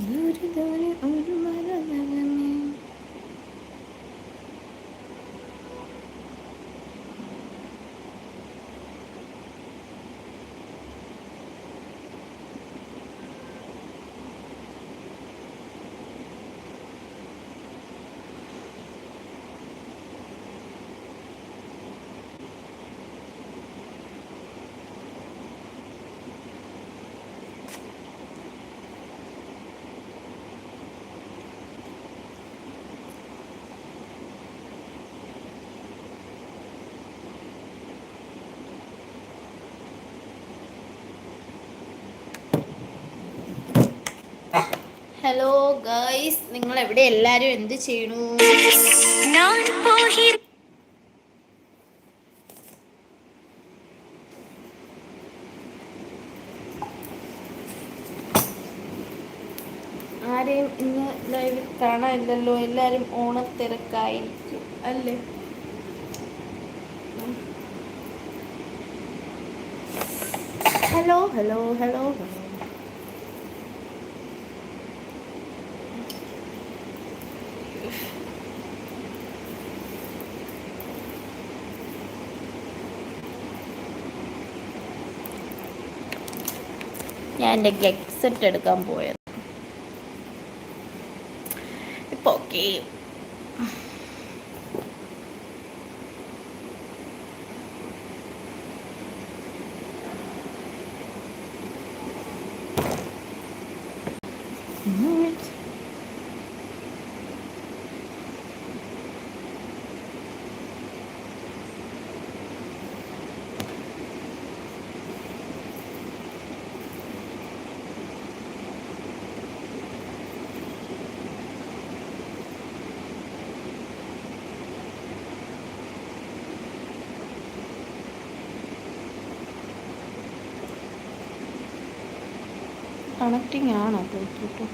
ദൂരെ ദൂരെ ഒരു Hello guys നിങ്ങൾ എവിടെ? എല്ലാരും എന്ത് ചെയ്യണു? ആരെയും ഇന്ന് ലൈവിൽ കാണാനില്ലല്ലോ. എല്ലാരും ഓണത്തിരക്കായിരിക്കും അല്ലേ? Hello hello hello hello. ഞാൻ എന്റെ ഗെറ്റ് സെറ്റ് എടുക്കാൻ പോയത്. ഇപ്പൊ ഓക്കെ കണക്റ്റിംഗ് ആണോ പോയിട്ട്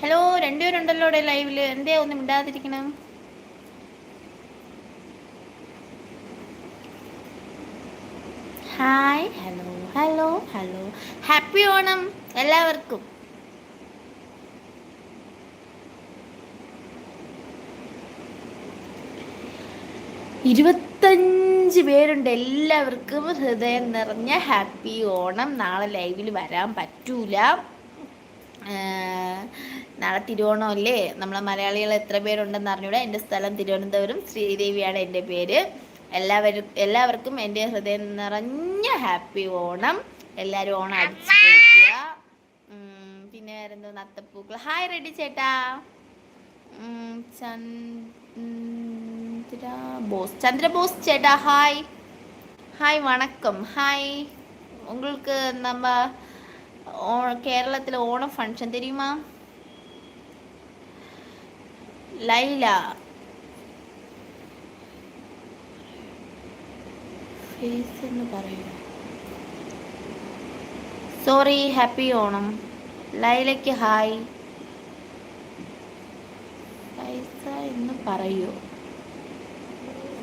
ഹലോ രണ്ടുപേരുണ്ടല്ലോ ലൈവിൽ എന്തേ ഒന്നും മിണ്ടാതിരിക്കണം? Hi hello hello hello happy Onam എല്ലാവർക്കും. ഇരുപത്തഞ്ച് പേരുണ്ട് എല്ലാവർക്കും. ഹൃദയം നിറഞ്ഞ ഹാപ്പി ഓണം നാളെ ലൈവിൽ വരാൻ പറ്റൂല. നാളെ തിരുവോണം അല്ലേ? നമ്മളെ മലയാളികൾ എത്ര പേരുണ്ടെന്ന് അറിഞ്ഞൂടാ. എന്റെ സ്ഥലം തിരുവനന്തപുരം. ശ്രീദേവിയാണ് എന്റെ പേര്. എല്ലാവരും എല്ലാവർക്കും എൻ്റെ ഹൃദയം നിറഞ്ഞ ഹാപ്പി ഓണം എല്ലാവരും ഓണം അടിച്ചു പൊളിക്കുക ഉം, പിന്നെ വേറെന്തോ നത്തപ്പൂക്കൾ ഹായ് റെഡി ചേട്ടാ ഉം, ചന്ദ്ര ബോസ് ചന്ദ്രബോസ് ചേട്ടാ ഹായ് ഹായ് വണക്കം ഹായ് உங்களுக்கு நம்ம ஓ- கேரளத்தில் ஓணம் ஃபங்க்ஷன் தெரியுமா லைலா ഫേസ് എന്ന് പറയുന്നു സോറി ഹാപ്പി ഓണം. ലൈലയ്ക്ക് ഹായ്. പൈസ എന്ന് പറയൂ?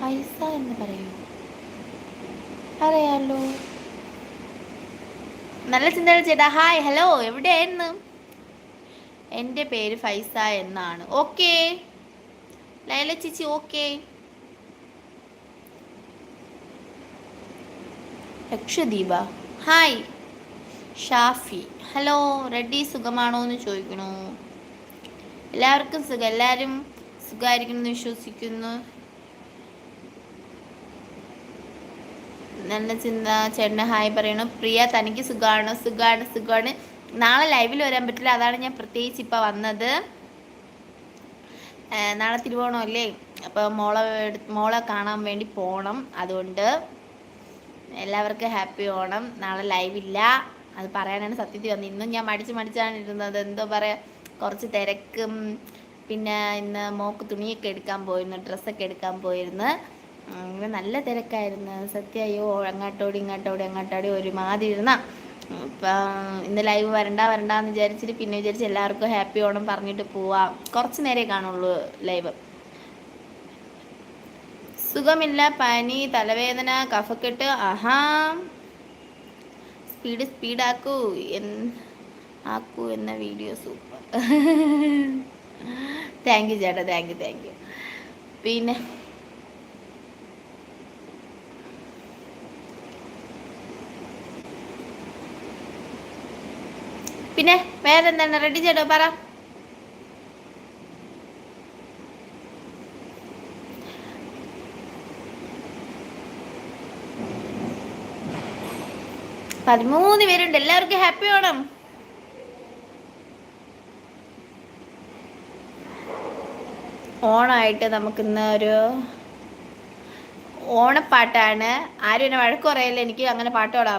പൈസ എന്ന് പറയൂ? പറയാലോ. നല്ല ചിന്തകൾ ചേട്ടാ. ഹായ് ഹലോ എവിടെയായിരുന്നു? എന്റെ പേര് ഫൈസ എന്നാണ്. ഓക്കേ ലൈല ചേച്ചി okay Lakshadeepa hi Shafi. Hello ready സുഖമാണോ എന്ന് ചോദിക്കണു എല്ലാവർക്കും സുഖം. എല്ലാവരും സുഖമായിരിക്കണം എന്ന് വിശ്വസിക്കുന്നു. നല്ല ചിന്ത. ചേട്ടന് ഹായ് പറയണു. പ്രിയ തനിക്ക് സുഖമാണ്? സുഖമാണ് സുഖമാണ്. നാളെ ലൈവിൽ വരാൻ പറ്റില്ല. അതാണ് ഞാൻ പ്രത്യേകിച്ച് ഇപ്പം വന്നത്. നാളെ തിരുവോണം അല്ലേ? അപ്പോൾ മോളെ മോളെ കാണാൻ വേണ്ടി പോകണം അതുകൊണ്ട് എല്ലാവർക്കും ഹാപ്പി ഓണം. നാളെ ലൈവ് ഇല്ല. അത് പറയാനാണ് സത്യത്തിൽ വന്നത്. ഇന്നും ഞാൻ മടിച്ച് മടിച്ചാണ് ഇരുന്നത്. എന്തോ പറയാ കുറച്ച് തിരക്കും പിന്നെ ഇന്ന് മോക്ക് തുണിയൊക്കെ എടുക്കാൻ പോയിരുന്നു ഡ്രസ്സൊക്കെ എടുക്കാൻ പോയിരുന്നു. അങ്ങനെ നല്ല തിരക്കായിരുന്നു. സത്യ അയ്യോ അങ്ങോട്ടോടി ഇങ്ങോട്ടോടി അങ്ങോട്ടോടി ഒരുമാതിരി ഇരുന്ന. ഇന്ന് ലൈവ് വരണ്ട വരണ്ടാന്ന് വിചാരിച്ചിട്ട് പിന്നെ വിചാരിച്ച് എല്ലാവർക്കും ഹാപ്പി ഓണം പറഞ്ഞിട്ട് പോവാം. കുറച്ച് നേരേ കാണുള്ളൂ ലൈവ് സുഖമില്ല പനി തലവേദന കഫക്കെട്ട് ആഹാ സ്പീഡ് സ്പീഡാക്കൂ എൻ ആക്കൂ എന്ന വീഡിയോ സൂപ്പർ. താങ്ക് യു ചേട്ടാ താങ്ക് യു താങ്ക് യു പിന്നെ? പിന്നെ വേറെന്താണ്? റെഡി ചേട്ടോ പറ. പതിമൂന്ന് പേരുണ്ട്. എല്ലാവർക്കും ഹാപ്പി ഓണം ഓണമായിട്ട് നമുക്കിന്ന് ഒരു ഓണപ്പാട്ടാണ്. ആരും എന്നെ വഴക്കു പറയല്ല? എനിക്ക് അങ്ങനെ പാട്ട് പാടാൻ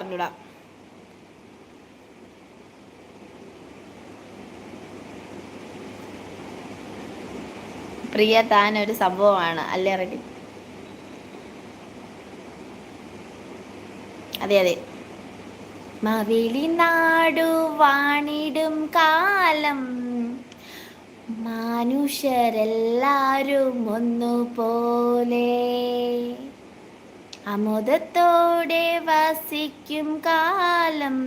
പ്രിയ താൻ ഒരു സംഭവമാണ്. അല്ലേ റെഡി? അതെ അതെ. മവിളി നാടു വാണിടും കാലം. മനുഷ്യരെല്ലാരും ഒന്നുപോലെ അമുദത്തോടെ വസിക്കും കാലം.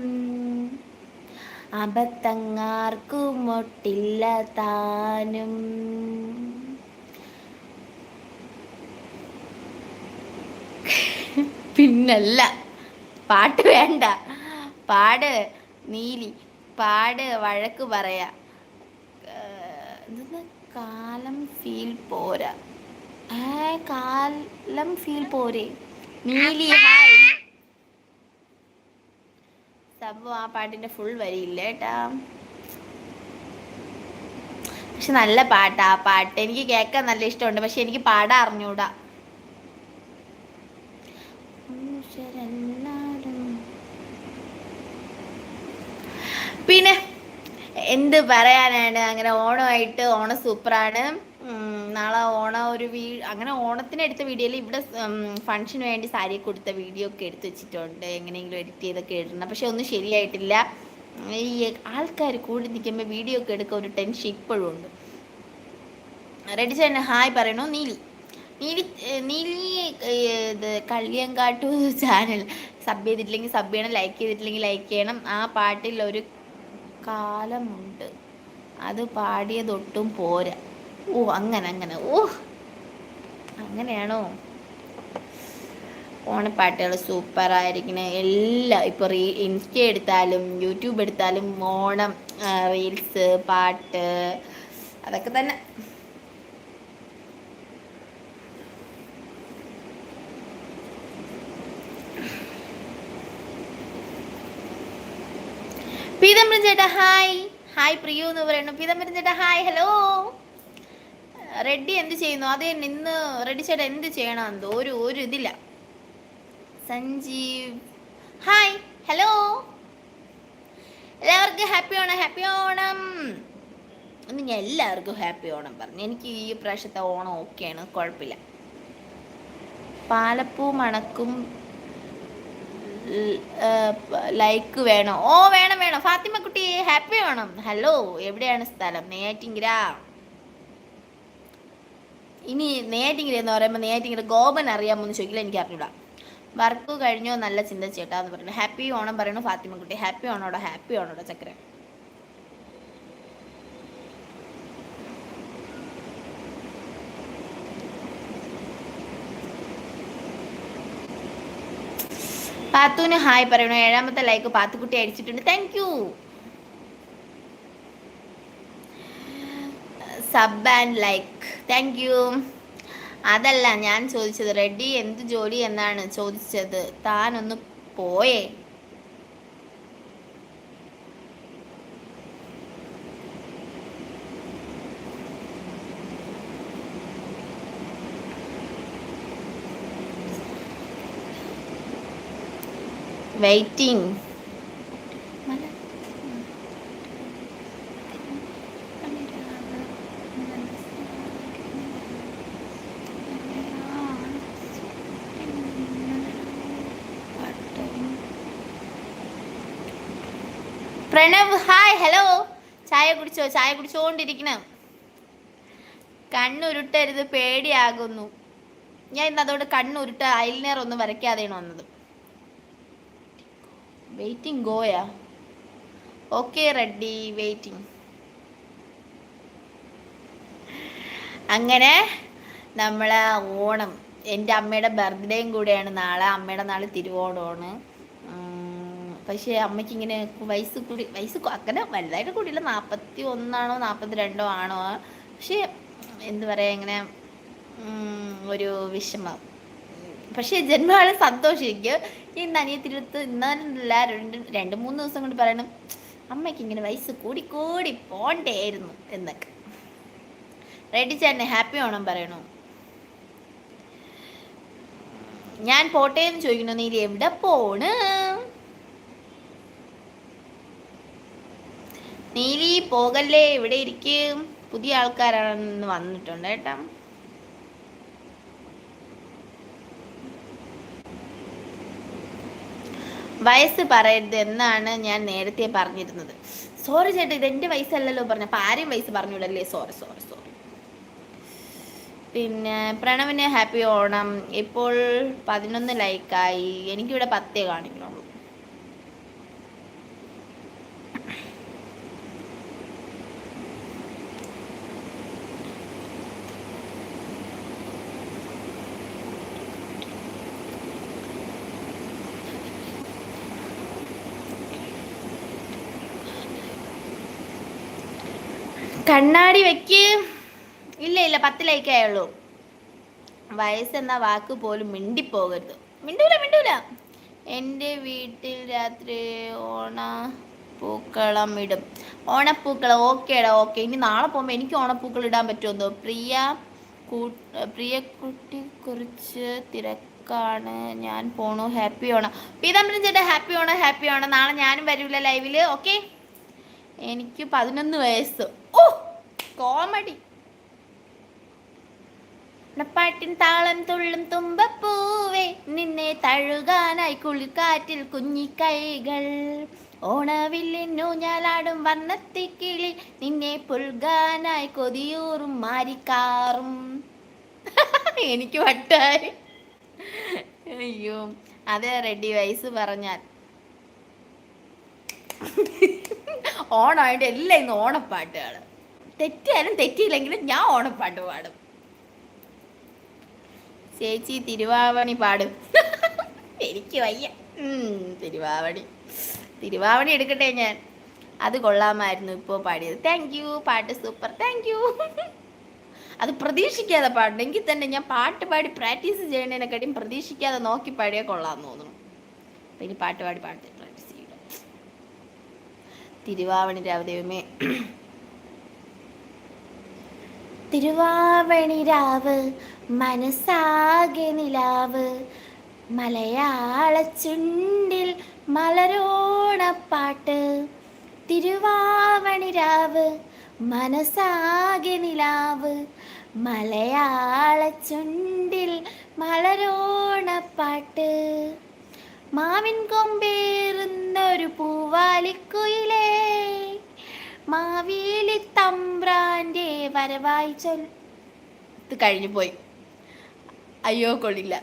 അബദ്ധങ്ങാർക്കും ഒട്ടില്ല താനും. പിന്നല്ല പാട്ട് വേണ്ട. പാട് നീലി. പാട് വഴക്ക് പറയാ. കാലം ഫീൽ പോരാ? കാലം ഫീൽ പോരെ? നീലി ഹായ് സംഭവം ആ പാട്ടിന്റെ ഫുൾ വരിയില്ല കേട്ടാ. പക്ഷെ നല്ല പാട്ടാ ആ പാട്ട്. എനിക്ക് കേൾക്കാൻ നല്ല ഇഷ്ടമുണ്ട്. പക്ഷെ എനിക്ക് പാടാൻ അറിഞ്ഞൂടാ മനുഷ്യരെല്ലാരും പിന്നെ എന്ത് പറയാനാണ്. അങ്ങനെ ഓണമായിട്ട് ഓണം സൂപ്പറാണ്. നാളെ ഓണം ഒരു വീ അങ്ങനെ ഓണത്തിന് എടുത്ത വീഡിയോയിൽ ഇവിടെ ഫംഗ്ഷന് വേണ്ടി സാരി കൊടുത്ത വീഡിയോ ഒക്കെ എടുത്തു വെച്ചിട്ടുണ്ട്. എങ്ങനെയെങ്കിലും എഡിറ്റ് ചെയ്തൊക്കെ ഇടണം. പക്ഷെ ഒന്നും ശരിയായിട്ടില്ല. ഈ ആൾക്കാർ കൂടി നിൽക്കുമ്പോൾ വീഡിയോ ഒക്കെ എടുക്കാൻ ഒരു ടെൻഷൻ ഇപ്പോഴും ഉണ്ട്. റെഡി ചേട്ടൻ ഹായ് പറയണു? നീലി നീലി നീലി ഇത് കള്ളിയങ്കാട്ടു ചാനൽ സബ് ചെയ്തിട്ടില്ലെങ്കിൽ സബ് ചെയ്യണം ലൈക്ക് ചെയ്തിട്ടില്ലെങ്കിൽ ലൈക്ക് ചെയ്യണം. ആ പാട്ടിൽ ഒരു കാലമുണ്ട്. അത് പാടിയതൊട്ടും പോരാ. ഓ അങ്ങനെ അങ്ങനെ. ഓ അങ്ങനെയാണോ? ഓണപ്പാട്ടുകൾ സൂപ്പർ ആയിരിക്കണേ എല്ലാം ഇപ്പോൾ റീ ഇൻസ്റ്റ എടുത്താലും യൂട്യൂബ് എടുത്താലും ഓണം റീൽസ് പാട്ട് അതൊക്കെ തന്നെ. പീതംബരൻ ചേട്ടാ ഹായ്. ഹായ് പ്രിയു എന്ന് പറയുന്നു. പീതമ്പരം ചേട്ടാ ഹായ് ഹലോ. റെഡി എന്ത് ചെയ്യുന്നു? അത് ഇന്ന് റെഡി ചേട്ടാ എന്ത് ചെയ്യണം എന്തോ? ഒരു ഒരു ഇതില്ല. സഞ്ജീവ്. Hi hello. എല്ലാവർക്കും ഹാപ്പി ഓണം ഹാപ്പി ഓണം. ഒന്ന് ഞാൻ എല്ലാവർക്കും ഹാപ്പി ഓണം പറഞ്ഞു. എനിക്ക് ഈ പ്രാവശ്യത്തെ ഓണം ഓക്കെയാണ് കുഴപ്പമില്ല. പാലപ്പൂ മണക്കും ലൈക്ക് വേണോ? ഓ വേണം വേണം. ഫാത്തിമ കുട്ടി ഹാപ്പി വേണം. ഹലോ എവിടെയാണ് സ്ഥലം? നെയ്യാറ്റിങ്കര ഇനി നെയ്യാറ്റിങ്കര എന്ന് പറയുമ്പോൾ നെയ്യാറ്റിങ്കര ഗോപൻ അറിയാമോ എന്ന് ചോദിക്കില്ല എനിക്ക് അറിഞ്ഞൂടാ. വർക്ക് കഴിഞ്ഞോ നല്ല ചിന്ത ചേട്ടാ എന്ന് പറയുന്നത് ഹാപ്പി ഓണം പറയണു ഫാത്തിമ കുട്ടി ഹാപ്പി ഓണോടോ ഹാപ്പി ഓണോടോ ചക്കര പാത്തുവിന് ഹായ് പറയണു. ഏഴാമത്തെ ലൈക്ക് പാത്തുക്കുട്ടി അടിച്ചിട്ടുണ്ട്. Thank you sub and like thank you അതല്ല ഞാൻ ചോദിച്ചത് റെഡി എന്ത് ജോലി എന്നാണ് ചോദിച്ചത്. താനൊന്ന് പോയേ. വെയിറ്റിംഗ്. Pranav hi hello. ചായ കുടിച്ചോ? ചായ കുടിച്ചോണ്ടിരിക്കണം. കണ്ണുരുട്ടരുത് പേടിയാകുന്നു. ഞാൻ ഇന്ന് അതുകൊണ്ട് കണ്ണുരുട്ട അയൽനേർ ഒന്നും വരയ്ക്കാതെയാണ് വന്നത്. വെയിറ്റിംഗ് ഗോയാ ഓക്കെ റെഡി വെയിറ്റിംഗ് അങ്ങനെ നമ്മളെ ഓണം എന്റെ അമ്മയുടെ ബർത്ത്ഡേയും കൂടെയാണ് നാളെ. അമ്മയുടെ നാളെ തിരുവോണമാണ്. പക്ഷേ അമ്മയ്ക്ക് ഇങ്ങനെ വയസ്സ് കൂടി വയസ്സ് അങ്ങനെ വലുതായിട്ട് കൂടിയില്ല. നാൽപ്പത്തി ഒന്നാണോ നാൽപ്പത്തി രണ്ടോ ആണോ. പക്ഷേ എന്ത് പറയാ ഇങ്ങനെ ഒരു വിഷമം. പക്ഷേ ജന്മകാലം സന്തോഷിക്കും. ഈ നനിയത്തിരുത്ത് ഇന്നല്ല രണ്ട് രണ്ട് മൂന്ന് ദിവസം കൊണ്ട് പറയണം അമ്മയ്ക്ക് ഇങ്ങനെ വയസ്സ് കൂടി കൂടി പോണ്ടേയിരുന്നു എന്നൊക്കെ. റെഡി ചേട്ടനെ ഹാപ്പി ഓണം പറയണു. ഞാൻ പോട്ടെ എന്ന് ചോദിക്കണു നീ എവിടെ പോണ്? നീലി പോകല്ലേ? ഇവിടെ ഇരിക്കും? പുതിയ ആൾക്കാരാണെന്ന് വന്നിട്ടുണ്ട് കേട്ടാ. വയസ്സ് പറയരുത് എന്നാണ് ഞാൻ നേരത്തെ പറഞ്ഞിരുന്നത്. സോറി ചേട്ടാ ഇത് എന്റെ വയസ്സല്ലല്ലോ പറഞ്ഞ അപ്പൊ ആരെയും വയസ്സ് പറഞ്ഞിടല്ലേ സോറി സോറി സോറി. പിന്നെ പ്രണവിന് ഹാപ്പി ഓണം. ഇപ്പോൾ പതിനൊന്ന് ലൈക്കായി എനിക്കിവിടെ പത്തേ കാണിക്കുന്നുള്ളൂ. കണ്ണാടി വെക്ക്. ഇല്ല ഇല്ല പത്ത് ലൈക്കേ വയസ്സ് വയസ്സെന്ന വാക്ക് പോലും മിണ്ടിപ്പോകരുത്. മിണ്ടൂല മിണ്ടൂല. എന്റെ വീട്ടിൽ രാത്രി ഓണ പൂക്കളം ഇടും. ഓണപ്പൂക്കളം ഓക്കേടാ ഓക്കെ ഇനി നാളെ പോകുമ്പോൾ എനിക്ക് ഓണപ്പൂക്കളം ഇടാൻ പറ്റുമെന്നോ? പ്രിയ കൂ പ്രിയക്കുട്ടി കുറിച്ച് തിരക്കാണ്. ഞാൻ പോണു. ഹാപ്പി ഓണം. പീതാംബരൻ ചേട്ടാ ഹാപ്പി ഓണം ഹാപ്പി ഓണം. നാളെ ഞാനും വരൂല ലൈവിൽ ഓക്കെ എനിക്ക് പതിനൊന്ന് വയസ്സ്. ഓ കോമഡി. പാട്ടിൻ താളം തുള്ളും തുമ്പപ്പൂവേ നിന്നെ തഴുകാനായി കുളിക്കാറ്റിൽ കുഞ്ഞിക്കൈകൾ. ഓണവില്ലിനു ഞാലാടും വന്നത്തിക്കിളി നിന്നെ പുൽകാനായി കൊതിയൂറും മാരിക്കാറും. എനിക്ക് വട്ടായി. അയ്യോ അതെ റെഡി വയസ്സ് പറഞ്ഞാൽ. ഓണമായിട്ട് എല്ലാം ഇന്ന് ഓണപ്പാട്ടുകൾ തെറ്റിയാലും തെറ്റിയില്ലെങ്കിലും ഞാൻ ഓണപ്പാട്ട് പാടും. ചേച്ചി തിരുവാവണി പാടും. എനിക്ക് വയ്യ. തിരുവാവണി. തിരുവാവണി എടുക്കട്ടെ ഞാൻ. അത് കൊള്ളാമായിരുന്നു ഇപ്പോൾ പാടിയത്. താങ്ക് യു പാട്ട് സൂപ്പർ താങ്ക് യു അത് പ്രതീക്ഷിക്കാതെ പാടണമെങ്കിൽ തന്നെ ഞാൻ പാട്ട് പാടി പ്രാക്ടീസ് ചെയ്യണതിനെക്കാട്ടിയും പ്രതീക്ഷിക്കാതെ നോക്കി പാടിയാൽ കൊള്ളാമെന്ന് തോന്നുന്നു. അപ്പം ഇനി പാട്ട് പാടി ചെയ്യില്ല തിരുവാവണി രാവദേവമേ തിരുവാവണി രാവ് മനസ്സാകെ നിലാവ്. മലയാള ചുണ്ടിൽ മലരോണപ്പാട്ട്. തിരുവാവണി രാവ് മനസ്സാകെ നിലാവ്. മലയാള ചുണ്ടിൽ മലരോണപ്പാട്ട്. മാവിൻ കൊമ്പേറുന്ന ഒരു പൂവാലിക്കുയിലേ. മാവേലി തമ്പ്രാന്റെ വരവായി ചൊൽ. ഇത് കഴിഞ്ഞു പോയി. അയ്യോ കൊള്ളില്ല.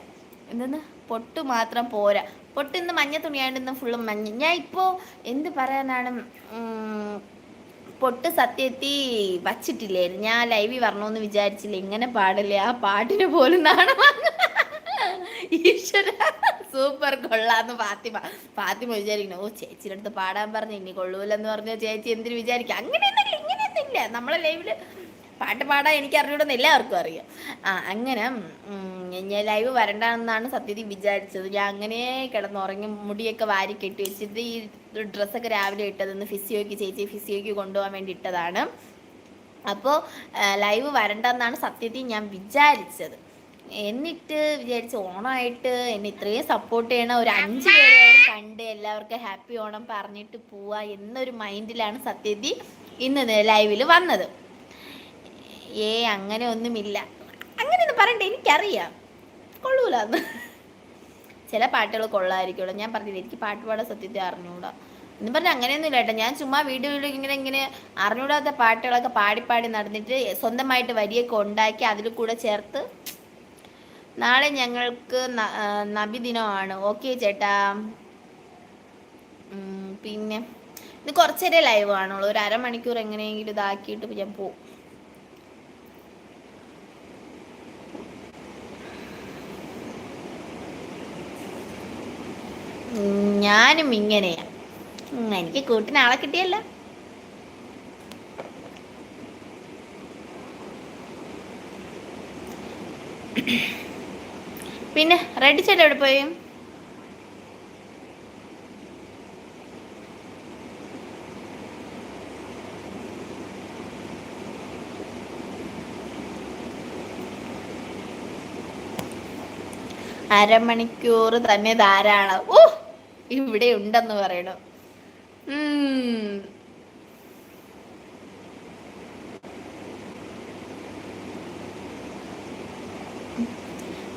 എന്തെന്ന്? പൊട്ട് മാത്രം പോരാ. പൊട്ട് ഇന്ന് മഞ്ഞ തുണിയായിട്ട് ഇന്ന് ഫുള്ളും മഞ്ഞ. ഞാൻ ഇപ്പോൾ എന്ത് പറയാനാണ്? പൊട്ട് സത്യത്തി വച്ചിട്ടില്ലായിരുന്നു ഞാൻ ലൈവിൽ വരണമെന്ന് വിചാരിച്ചില്ല? ഇങ്ങനെ പാടില്ല? ആ പാട്ടിന് പോലും നാണം ഈശ്വര. സൂപ്പർ കൊള്ളാന്ന് ഫാത്തിമ. ഫാത്തിമ വിചാരിക്കണം ഓ ചേച്ചിയുടെ അടുത്ത് പാടാൻ പറഞ്ഞു ഇനി കൊള്ളൂലെന്ന് പറഞ്ഞ ചേച്ചി എന്തിനു വിചാരിക്കും? അങ്ങനെയൊന്നുമില്ല ഇങ്ങനെയൊന്നുമില്ല നമ്മളെ ലൈവിൽ പാട്ട് പാടാൻ എനിക്ക് അറിഞ്ഞൂടെന്ന് എല്ലാവർക്കും അറിയാം. ആ അങ്ങനെ ഞാൻ ലൈവ് വരണ്ടെന്നാണ് സത്യത്തിൽ വിചാരിച്ചത്. ഞാൻ അങ്ങനെ കിടന്നുറങ്ങി മുടിയൊക്കെ വാരി കെട്ടി വെച്ചിട്ട് ഈ ഡ്രസ്സൊക്കെ രാവിലെ ഇട്ടതെന്ന് ഫിസിയോയ്ക്ക് ചേച്ചി ഫിസിയോയ്ക്ക് കൊണ്ടുപോകാൻ വേണ്ടി ഇട്ടതാണ്. അപ്പോൾ ലൈവ് വരണ്ടെന്നാണ് സത്യത്തിൽ ഞാൻ വിചാരിച്ചത്. എന്നിട്ട് വിചാരിച്ച് ഓണമായിട്ട് എന്നെ ഇത്രയും സപ്പോർട്ട് ചെയ്യണ ഒരു അഞ്ച് പേരെയാലും കണ്ട് എല്ലാവർക്കും ഹാപ്പി ഓണം പറഞ്ഞിട്ട് പോവാ എന്നൊരു മൈൻഡിലാണ് സത്യജി ഇന്ന് ലൈവിൽ വന്നത്. ഏ അങ്ങനെ ഒന്നുമില്ല. അങ്ങനെയൊന്നും പറയണ്ട എനിക്കറിയാം. കൊള്ളൂല അന്ന്. ചില പാട്ടുകൾ കൊള്ളായിരിക്കുമല്ലോ ഞാൻ പറഞ്ഞില്ല എനിക്ക് പാട്ട് പാടാൻ സത്യത്തെ അറിഞ്ഞൂടാ. എന്ന് പറഞ്ഞാൽ അങ്ങനെയൊന്നുമില്ല കേട്ടോ. ഞാൻ ചുമ്മാ വീഡിയോയിൽ ഇങ്ങനെ ഇങ്ങനെ അറിഞ്ഞൂടാത്ത പാട്ടുകളൊക്കെ പാടി പാടി നടന്നിട്ട് സ്വന്തമായിട്ട് വരിയൊക്കെ ഉണ്ടാക്കി അതിൽ കൂടെ ചേർത്ത് നാളെ ഞങ്ങൾക്ക് നബി ദിനമാണ് ഓക്കെ ചേട്ടാ. പിന്നെ ഇത് കുറച്ചേരെ ലൈവ് ആണുള്ളൂ ഒരു അരമണിക്കൂർ എങ്ങനെയെങ്കിലും ഇതാക്കിയിട്ട് ഞാൻ പോവും. ഞാനും ഇങ്ങനെയാ. എനിക്ക് കൂട്ടിന് ആളെ കിട്ടിയല്ല. പിന്നെ റെഡി ചേട്ടാ എവിടെ പോയി? അരമണിക്കൂർ തന്നെ ധാരാളം. ഓ ഇവിടെ ഉണ്ടെന്ന് പറയണം.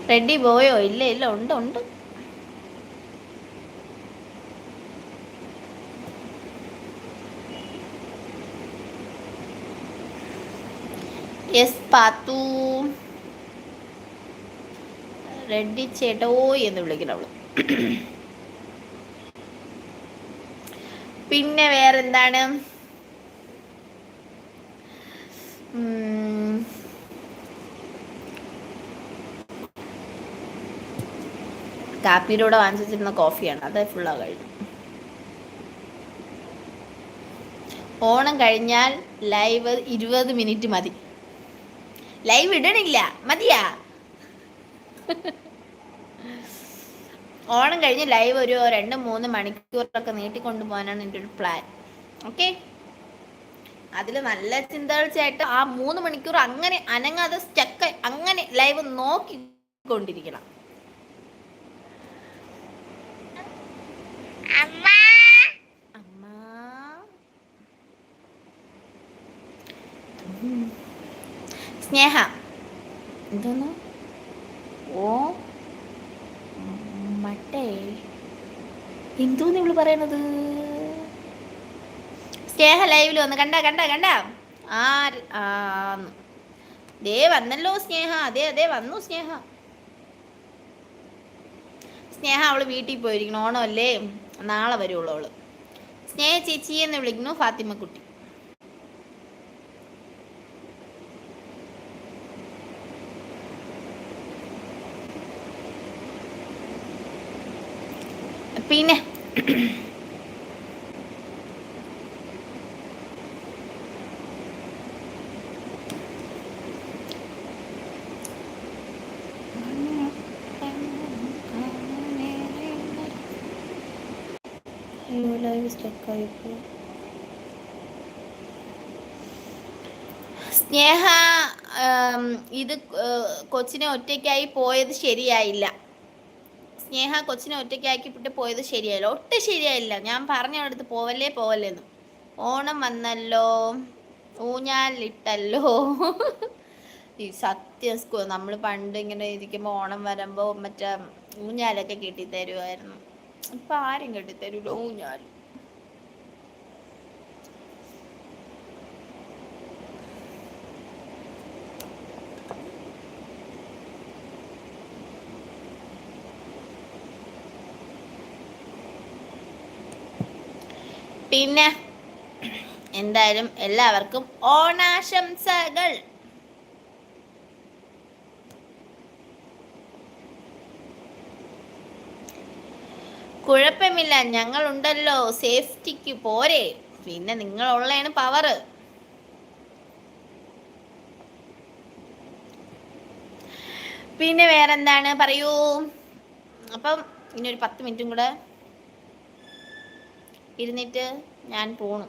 റെഡി പോയോ? ഇല്ല ഇല്ല ഉണ്ട് ഉണ്ട്. യെസ് പാത്തു. റെഡി ചേട്ടോ. എന്ന് വിളിക്കണം അവൾ. പിന്നെ വേറെന്താണ്? കാപ്പിയുടെ കൂടെ വാങ്ങിച്ചു വെച്ചിരുന്ന കോഫിയാണ്. അത് ഫുള്ളാ കഴിഞ്ഞു. ഓണം കഴിഞ്ഞാൽ ലൈവ് ഇരുപത് മിനിറ്റ് മതി. ലൈവ് ഇടണില്ല. മതിയാ. ഓണം കഴിഞ്ഞ് ലൈവ് ഒരു രണ്ട് മൂന്ന് മണിക്കൂറൊക്കെ നീട്ടിക്കൊണ്ടു പോകാനാണ് എന്റെ ഒരു പ്ലാൻ ഓക്കെ അതിൽ നല്ല ചിന്തകൾ ആ മൂന്ന് മണിക്കൂർ അങ്ങനെ അനങ്ങാതെ സ്റ്റക്ക് അങ്ങനെ ലൈവ് നോക്കിക്കൊണ്ടിരിക്കണം. സ്നേഹ. എന്തോന്നു? ഓ. മട്ടേ എന്തോന്ന് ഇവൾ പറയണത്? സ്നേഹ ലൈവിൽ വന്ന്. കണ്ട കണ്ട കണ്ട. ആര്? ആന്ന്. ദേ വന്നല്ലോ സ്നേഹ. അതെ അതെ വന്നു സ്നേഹ. സ്നേഹ അവൾ വീട്ടിൽ പോയിരിക്കണം ഓണമല്ലേ? നാളെ വരുള്ളൂ സ്നേഹ ചേച്ചി എന്ന് വിളിക്കുന്നു ഫാത്തിമ കുട്ടി പിന്നെ സ്നേഹ ഇത് കൊച്ചിനെ ഒറ്റയ്ക്കായി പോയത് ശരിയായില്ല. സ്നേഹ കൊച്ചിനെ ഒറ്റയ്ക്കാക്കിപ്പിട്ട് പോയത് ശരിയായില്ല. ഒട്ടും ശരിയായില്ല. ഞാൻ പറഞ്ഞവിടുത്ത് പോവല്ലേ പോവല്ലേന്ന്. ഓണം വന്നല്ലോ. ഊഞ്ഞാലിട്ടല്ലോ. ഈ സത്യം നമ്മൾ പണ്ട് ഇങ്ങനെ ഇരിക്കുമ്പോൾ ഓണം വരുമ്പോൾ മറ്റേ ഊഞ്ഞാലൊക്കെ കെട്ടിത്തരുമായിരുന്നു ഇപ്പം ആരും കെട്ടിത്തരൂല. ഊഞ്ഞാൽ പിന്നെ എന്തായാലും എല്ലാവർക്കും ഓണാശംസകൾ. കുഴപ്പമില്ല ഞങ്ങൾ ഉണ്ടല്ലോ സേഫ്റ്റിക്ക് പോരെ. പിന്നെ നിങ്ങളുള്ളതാണ് പവർ പിന്നെ വേറെന്താണ്? പറയൂ. അപ്പം ഇനി ഒരു പത്ത് മിനിറ്റും കൂടെ. ഇരുന്നിട്ട് ഞാൻ പോണു.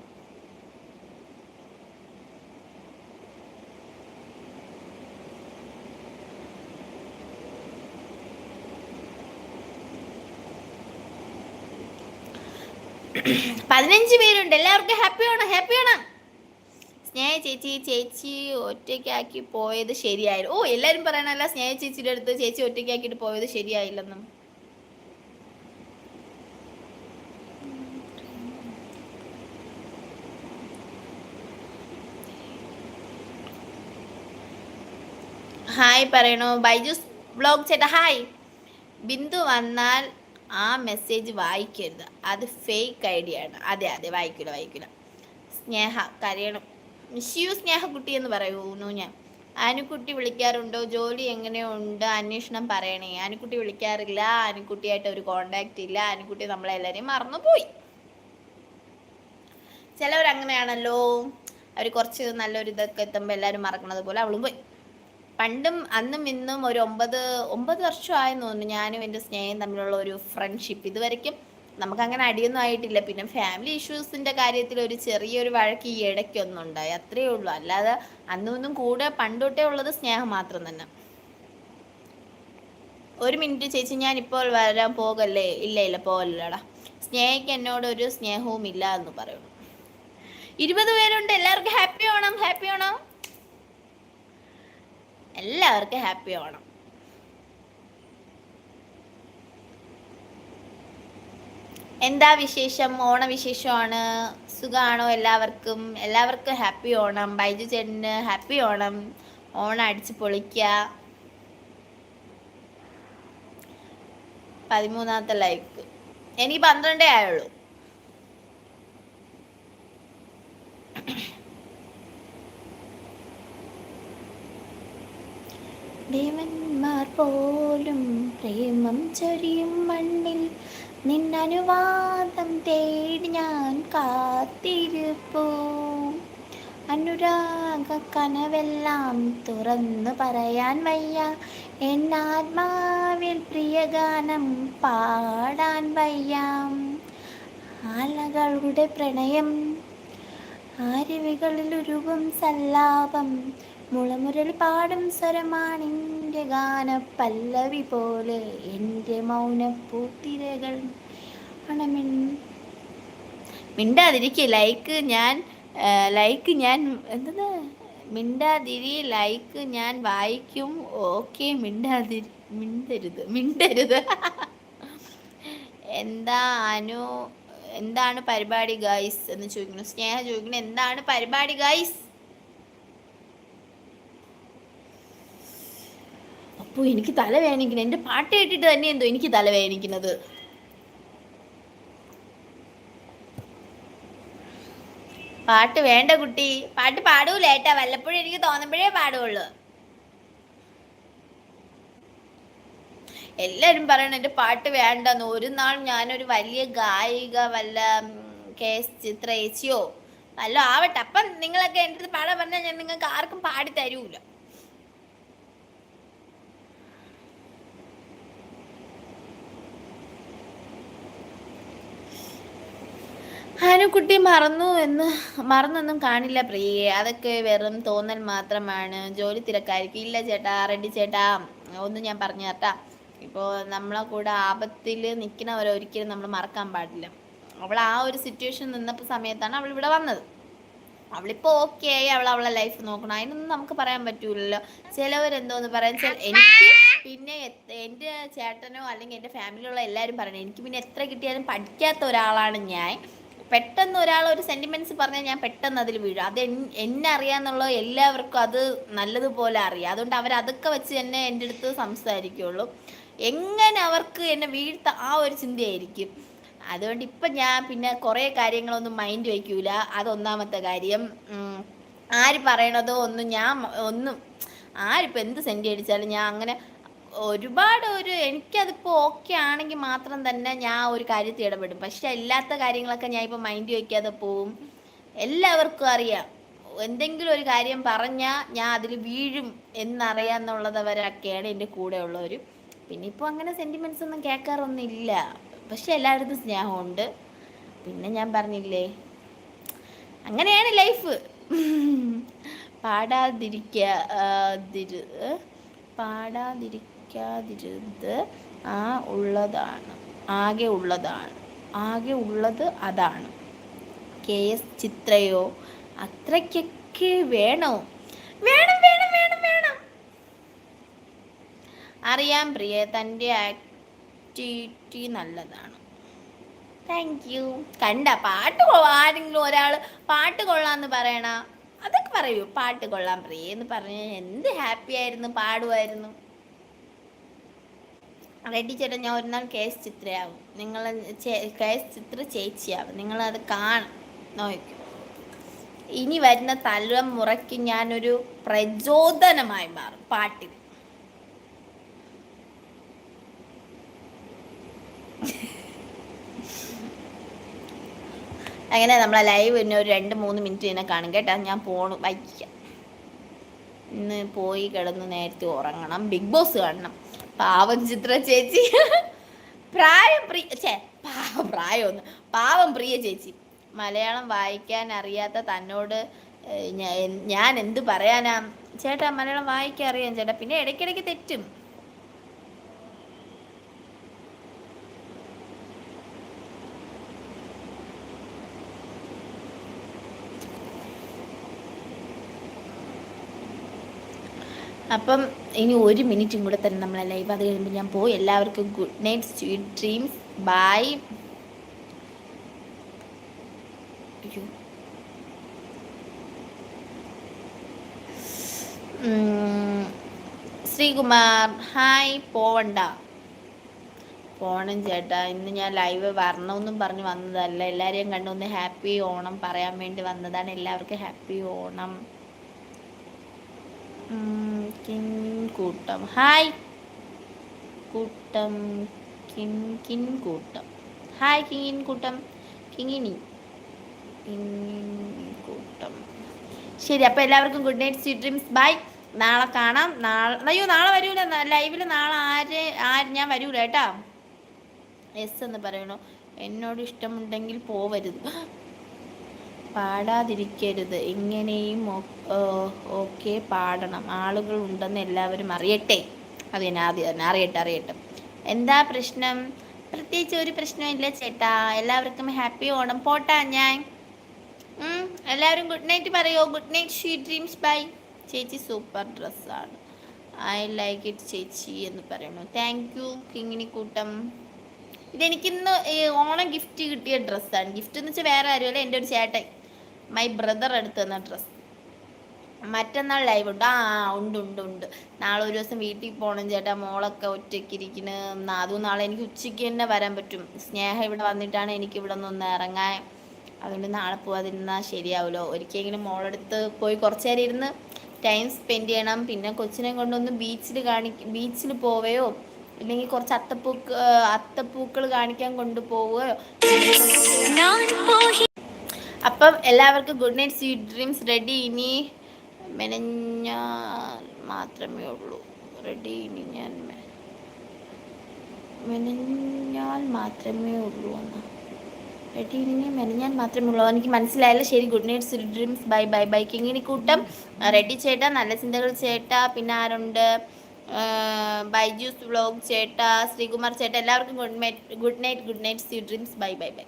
പതിനഞ്ച് പേരുണ്ട്. എല്ലാവർക്കും ഹാപ്പി ആണ് ഹാപ്പി ആണ് സ്നേഹ ചേച്ചി ചേച്ചി ഒറ്റയ്ക്കാക്കി പോയത് ശരിയായില്ല ഓ എല്ലാവരും പറയണല്ല സ്നേഹ ചേച്ചിയുടെ അടുത്ത് ചേച്ചി ഒറ്റയ്ക്കാക്കിയിട്ട് പോയത് ശരിയായില്ലെന്നും. ഹായ് പറയണു. ബൈജൂസ് ബ്ലോഗ് ചേട്ടാ ഹായ് ബിന്ദു വന്നാൽ ആ മെസ്സേജ് വായിക്കരുത്. അത് ഫേക്ക് ഐഡിയ ആണ്. അതെ അതെ വായിക്കില്ല വായിക്കില്ല സ്നേഹ കരയണം. മിസ് യു സ്നേഹക്കുട്ടി എന്ന് പറയുന്നു ഞാൻ. ആനുക്കുട്ടി വിളിക്കാറുണ്ടോ? ജോലി എങ്ങനെയുണ്ട്? അന്വേഷണം പറയണേ. ആനുക്കുട്ടി വിളിക്കാറില്ല. ആനുക്കുട്ടിയായിട്ട് ഒരു കോണ്ടാക്റ്റ് ഇല്ല. ആനുക്കുട്ടി നമ്മളെല്ലാവരെയും മറന്നുപോയി. ചിലവരങ്ങനെയാണല്ലോ. അവർ കുറച്ച് നല്ലൊരു ഇതൊക്കെ എത്തുമ്പോൾ എല്ലാവരും മറക്കണത് പോലെ അവളും പോയി. പണ്ടും അന്നും ഇന്നും ഒരു ഒമ്പത് ഒമ്പത് വർഷമായെന്ന് തോന്നുന്നു ഞാനും എന്റെ സ്നേഹം തമ്മിലുള്ള ഒരു ഫ്രണ്ട്ഷിപ്പ് ഇതുവരെയ്ക്കും നമുക്കങ്ങനെ അടിയൊന്നും ആയിട്ടില്ല. പിന്നെ ഫാമിലി ഇഷ്യൂസിന്റെ കാര്യത്തിൽ ഒരു ചെറിയൊരു വഴക്ക് ഈ ഇടയ്ക്കൊന്നും ഉണ്ടായി അത്രയേ ഉള്ളൂ. അല്ലാതെ അന്നും ഇന്നും കൂടെ പണ്ടൊട്ടേ ഉള്ളത് സ്നേഹം മാത്രം തന്നെ. ഒരു മിനിറ്റ് ചേച്ചി ഞാൻ ഇപ്പോൾ വരാൻ പോകല്ലേ? ഇല്ല ഇല്ല പോകല്ലടാ. സ്നേഹയ്ക്ക് എന്നോട് ഒരു സ്നേഹവും ഇല്ല എന്ന് പറയുന്നു. ഇരുപത് പേരുണ്ട്. എല്ലാവർക്കും ഹാപ്പി ഓണം ഹാപ്പി ഓണം എല്ലാവർക്കും ഹാപ്പി ഓണം എന്താ വിശേഷം? ഓണവിശേഷമാണ്. സുഖമാണോ എല്ലാവർക്കും? എല്ലാവർക്കും ഹാപ്പി ഓണം. ബൈജു ചേട്ടന് ഹാപ്പി ഓണം. ഓണം അടിച്ച് പൊളിക്കുക പതിമൂന്നാമത്തെ ലൈക്ക് എനിക്ക് പന്ത്രണ്ടേ ആയുള്ളൂ. ദേവന്മാർ പോലും പ്രേമം ചൊരിയും മണ്ണിൽ നിന്നനുവാദം തേടി ഞാൻ കാത്തിരുപ്പൂ. അനുരാഗ കനവെല്ലാം തുറന്നു പറയാൻ വയ്യ. എന്നാത്മാവിൽ പ്രിയഗാനം പാടാൻ വയ്യാം. ആലകളുടെ പ്രണയം ആരവികളിൽ സല്ലാപം മുളമുരളി പാടും സ്വരമാണിന്റെ ഗാന പല്ലവി പോലെ. എന്റെ മൗനപ്പൂത്തിരകൾ അണമിൻ മിണ്ടാതിരിക്കുക ലൈക്ക് ഞാൻ ലൈക്ക് ഞാൻ എന്താ മിണ്ടാതിരി ലൈക്ക് ഞാൻ വായിക്കും. ഓക്കെ മിണ്ടാതിരി മിണ്ടരുത് മിണ്ടരുത്. എന്താ അനു എന്താണ് പരിപാടി ഗൈസ്? എന്ന് ചോദിക്കുന്നു. സ്നേഹ ചോദിക്കുന്നു. എന്താണ് പരിപാടി ഗൈസ്? അപ്പോൾ എനിക്ക് തല വേദനിക്കണം എന്റെ പാട്ട് കേട്ടിട്ട് തന്നെ എന്തോ എനിക്ക് തല വേദനിക്കുന്നത്. പാട്ട് വേണ്ട കുട്ടി. പാട്ട് പാടൂല ഏട്ടാ. വല്ലപ്പോഴും എനിക്ക് തോന്നുമ്പോഴേ പാടുള്ളൂ. എല്ലാരും പറയണം എന്റെ പാട്ട് വേണ്ടെന്ന്. ഒരു നാൾ ഞാനൊരു വലിയ ഗായിക വല്ല കെ എസ് ചിത്ര ചേച്ചിയോ വല്ല ആവട്ടെ. അപ്പം നിങ്ങളൊക്കെ എന്റെ അടുത്ത് പാടാൻ പറഞ്ഞാൽ ഞാൻ നിങ്ങൾക്ക് ആർക്കും പാടി തരൂല. ആനുക്കുട്ടി മറന്നു എന്ന് മറന്നൊന്നും കാണില്ല പ്രിയേ അതൊക്കെ വെറും തോന്നൽ മാത്രമാണ്. ജോലി തിരക്കായിരിക്കും. ഇല്ല ചേട്ടാ റെഡി ചേട്ടാ ഒന്നും ഞാൻ പറഞ്ഞു തരട്ടാ. ഇപ്പോൾ നമ്മളെ കൂടെ ആപത്തിൽ നിൽക്കുന്നവരെ ഒരിക്കലും നമ്മൾ മറക്കാൻ പാടില്ല. അവൾ ആ ഒരു സിറ്റുവേഷൻ നിന്നപ്പോൾ സമയത്താണ് അവൾ ഇവിടെ വന്നത്. അവളിപ്പോൾ ഓക്കെ ആയി അവൾ അവളെ ലൈഫ് നോക്കണം. അതിനൊന്നും നമുക്ക് പറയാൻ പറ്റൂലല്ലോ. ചിലവരെന്തോന്ന് പറയാൻ വെച്ചാൽ എനിക്ക് പിന്നെ എന്റെ ചേട്ടനോ അല്ലെങ്കിൽ എന്റെ ഫാമിലിയിലുള്ള എല്ലാവരും പറയണം എനിക്ക് പിന്നെ എത്ര കിട്ടിയാലും പഠിക്കാത്ത ഒരാളാണ് ഞാൻ. പെട്ടെന്ന് ഒരാൾ ഒരു സെന്റിമെന്റ്സ് പറഞ്ഞാൽ ഞാൻ പെട്ടെന്ന് അതിൽ വീഴും. അത് എന്നെ അറിയാന്നുള്ള എല്ലാവർക്കും അത് നല്ലതുപോലെ അറിയാം. അതുകൊണ്ട് അവർ അതൊക്കെ വെച്ച് എന്നെ എന്റെ അടുത്ത് സംസാരിക്കുള്ളൂ. എങ്ങനെ അവർക്ക് എന്നെ വീഴ്ത്ത ആ ഒരു ചിന്തയായിരിക്കും. അതുകൊണ്ട് ഇപ്പം ഞാൻ പിന്നെ കുറേ കാര്യങ്ങളൊന്നും മൈൻഡ് വയ്ക്കൂല. അതൊന്നാമത്തെ കാര്യം. ആര് പറയണതോ ഒന്നും ഞാൻ ഒന്നും ആരിപ്പോൾ എന്ത് സെന്റി അടിച്ചാലും ഞാൻ അങ്ങനെ ഒരുപാട് ഒരു എനിക്കതിപ്പോൾ ഓക്കെ ആണെങ്കിൽ മാത്രം തന്നെ ഞാൻ ഒരു കാര്യത്തിൽ ഇടപെടും. പക്ഷെ അല്ലാത്ത കാര്യങ്ങളൊക്കെ ഞാൻ ഇപ്പോൾ മൈൻഡ് വയ്ക്കാതെ പോവും. എല്ലാവർക്കും അറിയാം. എന്തെങ്കിലും ഒരു കാര്യം പറഞ്ഞാൽ ഞാൻ അതിൽ വീഴും എന്നറിയാന്നുള്ളതവരൊക്കെയാണ് എന്റെ കൂടെ ഉള്ളവർ പിന്നെ ഇപ്പോൾ അങ്ങനെ സെന്റിമെന്റ്സ് ഒന്നും കേൾക്കാറൊന്നും ഇല്ല പക്ഷെ എല്ലായിടത്തും സ്നേഹമുണ്ട്. പിന്നെ ഞാൻ പറഞ്ഞില്ലേ അങ്ങനെയാണ് ലൈഫ് പാടാതിരിക്കാതിരു പാടാതിരിക്കാതിരുത് ആ ഉള്ളതാണ്. ആകെ ഉള്ളതാണ്. ആകെ ഉള്ളത് അതാണ്. കെ എസ് ചിത്രയോ? അത്രയ്ക്കൊക്കെ വേണോ? വേണം വേണം വേണം വേണം. അറിയാം പ്രിയ തന്റെ ആക്ടിവിറ്റി നല്ലതാണ്. താങ്ക് യു കണ്ട പാട്ട് ആരെങ്കിലും ഒരാൾ പാട്ട് കൊള്ളാന്ന് പറയണ അതൊക്കെ പറയൂ. പാട്ട് കൊള്ളാം പ്രിയ എന്ന് എന്ത് ഹാപ്പി ആയിരുന്നു പാടുമായിരുന്നു. റെഡി ചേട്ടാ ഞാൻ ഒരു നാൾ കെ എസ് ചിത്രയാവും. നിങ്ങൾ കെ എസ് ചിത്ര ചേച്ചിയാവും. നിങ്ങളത് കാണും. നോക്കും. ഇനി വരുന്ന തലമുറയ്ക്ക് ഞാനൊരു പ്രചോദനമായി മാറും. പാട്ടിൽ അങ്ങനെ നമ്മളെ ലൈവ് പിന്നെ ഒരു രണ്ട് മൂന്ന് മിനിറ്റ് തന്നെ കാണും കേട്ടോ. ഞാൻ പോണു. വൈകിക്കാം. ഇന്ന് പോയി കിടന്ന് നേരത്തെ ഉറങ്ങണം. ബിഗ് ബോസ് കാണണം. പാവം ചിത്ര ചേച്ചി. പ്രായം പ്രിയ ചേ പാവം പ്രായമൊന്ന് പാവം പ്രിയ ചേച്ചി. മലയാളം വായിക്കാൻ അറിയാത്ത തന്നോട് ഞാൻ എന്ത് പറയാനാ? ചേട്ടാ മലയാളം വായിക്കാൻ അറിയാം ചേട്ടാ. പിന്നെ ഇടയ്ക്കിടയ്ക്ക് തെറ്റും. അപ്പം ഇനി ഒരു മിനിറ്റും കൂടെ തന്നെ നമ്മളെ ലൈവ് അത് കഴിയുമ്പോൾ ഞാൻ പോയി എല്ലാവർക്കും good night sweet dreams bye Sreekumar hi പോവണ്ട. പോണം ചേട്ടാ ഇന്ന് ഞാൻ ലൈവ് വരണമെന്നും പറഞ്ഞ് വന്നതല്ല. എല്ലാവരെയും കണ്ടൊന്ന് ഹാപ്പി ഓണം പറയാൻ വേണ്ടി വന്നതാണ്. എല്ലാവർക്കും ഹാപ്പി ഓണം. കിൻ കൂട്ടം. ഹായ്. കൂട്ടം കിൻ കിൻ കൂട്ടം. ഹായ് കിങ്ങിൻ കൂട്ടം. കിങ്ങിനി കൂട്ടം. ശരി അപ്പോൾ എല്ലാവർക്കും good night sweet dreams bye നാളെ കാണാം. നാളെ അയ്യോ നാളെ വരൂല. ലൈവിൽ നാളെ ആര് ആര് ഞാൻ വരൂല കേട്ടാ. എസ് എന്ന് പറയണോ എന്നോട് ഇഷ്ടമുണ്ടെങ്കിൽ പോവരുത്. പാടാതിരിക്കരുത്. ഇങ്ങനെയും ഒക്കെ പാടണം. ആളുകൾ ഉണ്ടെന്ന് എല്ലാവരും അറിയട്ടെ. അത് ഞാൻ ആദ്യം തന്നെ അറിയട്ടെ അറിയട്ടെ. എന്താ പ്രശ്നം? പ്രത്യേകിച്ച് ഒരു പ്രശ്നമില്ല ചേട്ടാ. എല്ലാവർക്കും ഹാപ്പി ഓണം. പോട്ടാ ഞാൻ. എല്ലാവരും ഗുഡ് നൈറ്റ് പറയോ? Good night sweet dreams. Bye. ചേച്ചി സൂപ്പർ ഡ്രസ്സാണ്. ഐ ലൈക്ക് ഇറ്റ് ചേച്ചി എന്ന് പറയുന്നു. താങ്ക് യു കിങ്ങിണി കൂട്ടം. ഇതെനിക്കിന്ന് ഓണം ഗിഫ്റ്റ് കിട്ടിയ ഡ്രസ്സാണ്. ഗിഫ്റ്റ് എന്ന് വെച്ചാൽ വേറെ ആരുമല്ല എന്റെ ഒരു ചേട്ടൻ. മൈ ബ്രദർ എടുത്തു തന്ന ഡ്രസ്സ് മറ്റന്നാൾ ലൈവ് ഉണ്ട്. ആ ഉണ്ട് ഉണ്ട് ഉണ്ട്. നാളെ ഒരു ദിവസം വീട്ടിൽ പോകണം ചേട്ടാ. മോളൊക്കെ ഒറ്റയ്ക്ക് ഇരിക്കണ്. അതും നാളെ എനിക്ക് ഉച്ചയ്ക്ക് തന്നെ വരാൻ പറ്റും. സ്നേഹം ഇവിടെ വന്നിട്ടാണ് എനിക്ക് ഇവിടെ നിന്ന് ഇറങ്ങാൻ. അതുകൊണ്ട് നാളെ പോവാതിരുന്നാൽ ശരിയാവുമല്ലോ ഒരിക്കലെങ്കിലും മോളെടുത്ത് പോയി കുറച്ച് നേരം ഇരുന്ന് ടൈം സ്പെൻഡ് ചെയ്യണം. പിന്നെ കൊച്ചിനെ കൊണ്ടൊന്ന് ബീച്ചിൽ കാണി ബീച്ചിൽ പോവുകയോ ഇല്ലെങ്കിൽ കുറച്ച് അത്തപ്പൂക്ക് അത്തപ്പൂക്കൾ കാണിക്കാൻ കൊണ്ടുപോവുകയോ അപ്പം എല്ലാവർക്കും good night sweet dreams ready ഇനി മെനഞ്ഞാൽ മാത്രമേ ഉള്ളൂ. റെഡി ഇനി ഞാൻ മെനഞ്ഞാൽ മാത്രമേ ഉള്ളൂ എന്ന്. റെഡി ഇനി മെനഞ്ഞാൽ മാത്രമേ ഉള്ളൂ. എനിക്ക് മനസ്സിലായില്ല. ശരി good night sweet dreams bye bye bye Kingini കൂട്ടം. റെഡി ചേട്ടാ. നല്ല ചിന്തകൾ ചേട്ടാ. പിന്നെ ആരുണ്ട്? ബൈജൂസ് വ്ലോഗ് ചേട്ടാ. ശ്രീകുമാർ ചേട്ടാ. എല്ലാവർക്കും good night good night good night sweet dreams bye bye bye